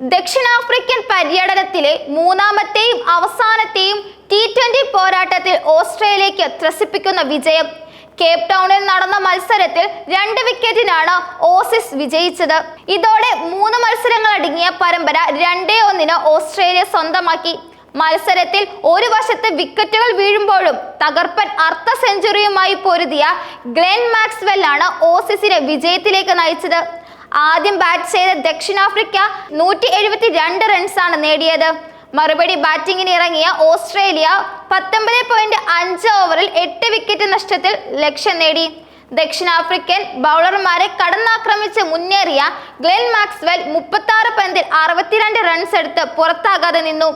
ദക്ഷിണാഫ്രിക്കൻ പര്യടനത്തിലെ മൂന്നാമത്തെയും അവസാനത്തെയും ടി ട്വന്റി പോരാട്ടത്തിൽ ഓസ്ട്രേലിയക്ക് ത്രസിപ്പിക്കുന്ന വിജയം. കേപ് ടൗണിൽ നടന്ന മത്സരത്തിൽ രണ്ട് വിക്കറ്റിനാണ് ഓസിസ് വിജയിച്ചത്. ഇതോടെ മൂന്ന് മത്സരങ്ങൾ അടങ്ങിയ പരമ്പര രണ്ടേ ഒന്നിന് ഓസ്ട്രേലിയ സ്വന്തമാക്കി. മത്സരത്തിൽ ഒരു വശത്ത് വിക്കറ്റുകൾ വീഴുമ്പോഴും തകർപ്പൻ അർദ്ധ സെഞ്ചുറിയുമായി പൊരുതിയ ഗ്ലെൻ മാക്സ്വെല്ലാണ് ഓസിസിനെ വിജയത്തിലേക്ക് നയിച്ചത്. ആദ്യം ബാറ്റ് ചെയ്ത ദക്ഷിണാഫ്രിക്ക നൂറ്റി എഴുപത്തി രണ്ട് റൺസാണ് നേടിയത്. മറുപടി ബാറ്റിംഗിന് ഇറങ്ങിയ ഓസ്ട്രേലിയ പത്തൊമ്പത് പോയിന്റ് അഞ്ച് ഓവറിൽ എട്ട് വിക്കറ്റ് നഷ്ടത്തിൽ ലക്ഷ്യം നേടി. ദക്ഷിണാഫ്രിക്കൻ ബൗളർമാരെ കടന്നാക്രമിച്ച് മുന്നേറിയ ഗ്ലെൻ മാക്സ്വെൽ മുപ്പത്തി ആറ് പന്തിൽ അറുപത്തിരണ്ട് റൺസ് എടുത്ത് പുറത്താകാതെ നിന്നു.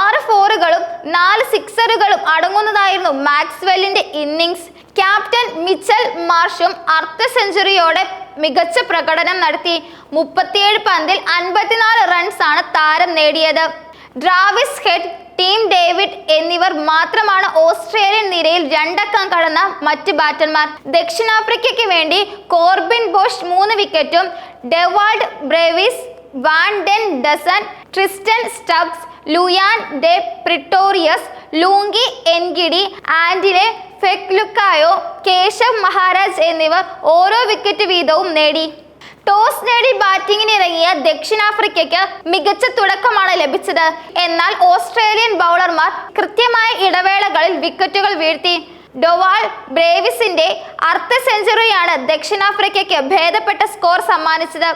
ആറ് ഫോറുകളും നാല് സിക്സറുകളും അടങ്ങുന്നതായിരുന്നു മാക്സ്വെല്ലിന്റെ ഇന്നിംഗ്സ് ക്യാപ്റ്റൻ മിച്ചൽ മാർഷും അർദ്ധ സെഞ്ചുറിയോടെ മികച്ച പ്രകടനം നടത്തി മുപ്പത്തിയേഴ് പന്തിൽ അൻപത്തിനാല് ആണ് താരം നേടിയത്. ഡ്രാവിസ് ഹെഡ് ടീം ഡേവിഡ് എന്നിവർ മാത്രമാണ് ഓസ്ട്രേലിയൻ നിരയിൽ രണ്ടക്കം കടന്ന മറ്റ് ബാറ്റർമാർ. ദക്ഷിണാഫ്രിക്കയ്ക്ക് വേണ്ടി കോർബിൻ ബോഷ് മൂന്ന് വിക്കറ്റും Dewald Brevis van der Dussen Tristan Stubbs Lhuan-dre Pretorius Lungi Ngidi Andile Phehlukwayo Keshav Maharaj എന്നിവർ ഓരോ വിക്കറ്റ് വീതവും നേടി. ടോസ് നേടി ബാറ്റിംഗിന് ഇറങ്ങിയ ദക്ഷിണാഫ്രിക്കയ്ക്ക് മികച്ച തുടക്കമാണ് ലഭിച്ചത്. എന്നാൽ ഓസ്ട്രേലിയൻ ബൗളർമാർ കൃത്യമായ ഇടവേളകളിൽ വിക്കറ്റുകൾ വീഴ്ത്തി. ഡൊവാൾ ബ്രേവിസിന്റെ അർദ്ധ സെഞ്ചുറിയാണ് ദക്ഷിണാഫ്രിക്കയ്ക്ക് ഭേദപ്പെട്ട സ്കോർ സമ്മാനിച്ചത്.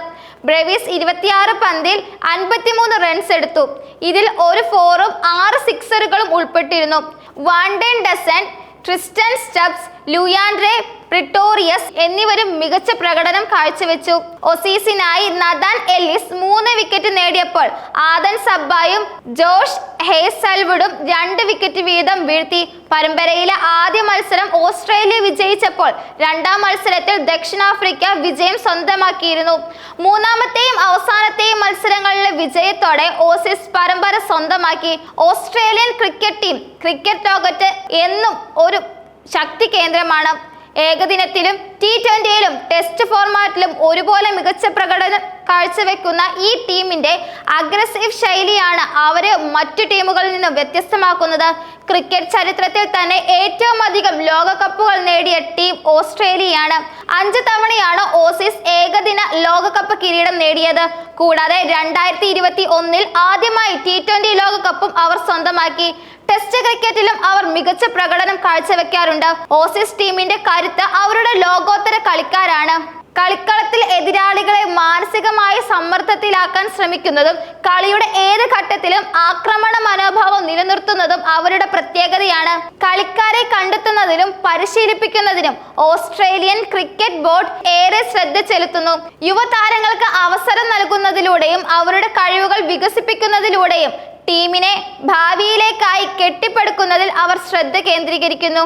ബ്രേവിസ് ഇരുപത്തിയാറ് പന്തിൽ അൻപത്തിമൂന്ന് റൺസ് എടുത്തു. ഇതിൽ ഒരു ഫോറും ആറ് സിക്സറുകളും ഉൾപ്പെട്ടിരുന്നു. Van der Dussen Tristan Stubbs Lhuandre Pretorius എന്നിവരും മികച്ച പ്രകടനം കാഴ്ചവെച്ചു. ഒസീസിനായി നദാൻ എല്ലിസ് മൂന്ന് വിക്കറ്റ് നേടിയപ്പോൾ ആദൻ സബ്ബായും ജോഷ് ഹേസൽവുഡും രണ്ട് വിക്കറ്റ് വീതം വീഴ്ത്തി. പരമ്പരയിലെ ആദ്യ മത്സരം ഓസ്ട്രേലിയ വിജയിച്ചപ്പോൾ രണ്ടാം മത്സരത്തിൽ ദക്ഷിണാഫ്രിക്ക വിജയം സ്വന്തമാക്കിയിരുന്നു. മൂന്നാമത്തെയും അവസാനത്തെയും മത്സരങ്ങളിലെ വിജയത്തോടെ ഓസീസ് പരമ്പര സ്വന്തമാക്കി. ഓസ്ട്രേലിയൻ ക്രിക്കറ്റ് ടീം ക്രിക്കറ്റ് ലോകത്ത് എന്നും ഒരു ശക്തി കേന്ദ്രമാണ്. ഏകദിനത്തിലും ടി ട്വന്റിയിലും ടെസ്റ്റ് ഫോർമാറ്റിലും ഒരുപോലെ മികച്ച പ്രകടനം കാഴ്ചവെക്കുന്ന ഈ ടീമിന്റെ അഗ്രസീവ് ശൈലിയാണ് അവരെ മറ്റു ടീമുകളിൽ നിന്നും വ്യത്യസ്തമാക്കുന്നത്. ക്രിക്കറ്റ് ചരിത്രത്തിൽ തന്നെ ഏറ്റവും അധികം ലോകകപ്പുകൾ നേടിയ ടീം ഓസ്ട്രേലിയയാണ്. അഞ്ച് തവണയാണ് ഓസീസ് ഏകദിന ലോകകപ്പ് കിരീടം നേടിയത്. കൂടാതെ രണ്ടായിരത്തി ഇരുപത്തി ഒന്നിൽ ആദ്യമായി ടി ട്വന്റി ലോകകപ്പും അവർ സ്വന്തമാക്കി. ടെസ്റ്റ് ക്രിക്കറ്റിലും അവർ മികച്ച പ്രകടനം കാഴ്ചവെക്കാറുണ്ട്. ഓസീസ് ടീമിന്റെ കരുത്ത് അവരുടെ ലോകോത്തര കളിക്കാരാണ്. കളിക്കളത്തിൽ എതിരാളികളെ മാനസികമായി സമ്മർദ്ദത്തിലാക്കാൻ ശ്രമിക്കുന്നതും കളിയുടെ ഏത് ഘട്ടത്തിലും ആക്രമണ മനോഭാവം നിലനിർത്തുന്നതും അവരുടെ പ്രത്യേകതയാണ്. കളിക്കാരെ കണ്ടെത്തുന്നതിനും പരിശീലിപ്പിക്കുന്നതിനും ഓസ്ട്രേലിയൻ ക്രിക്കറ്റ് ബോർഡ് ഏറെ ശ്രദ്ധ ചെലുത്തുന്നു. യുവതാരങ്ങൾക്ക് അവസരം നൽകുന്നതിലൂടെയും അവരുടെ കഴിവുകൾ വികസിപ്പിക്കുന്നതിലൂടെയും ടീമിനെ ഭാവിയിലേക്കായി കെട്ടിപ്പടുക്കുന്നതിൽ അവർ ശ്രദ്ധ കേന്ദ്രീകരിക്കുന്നു.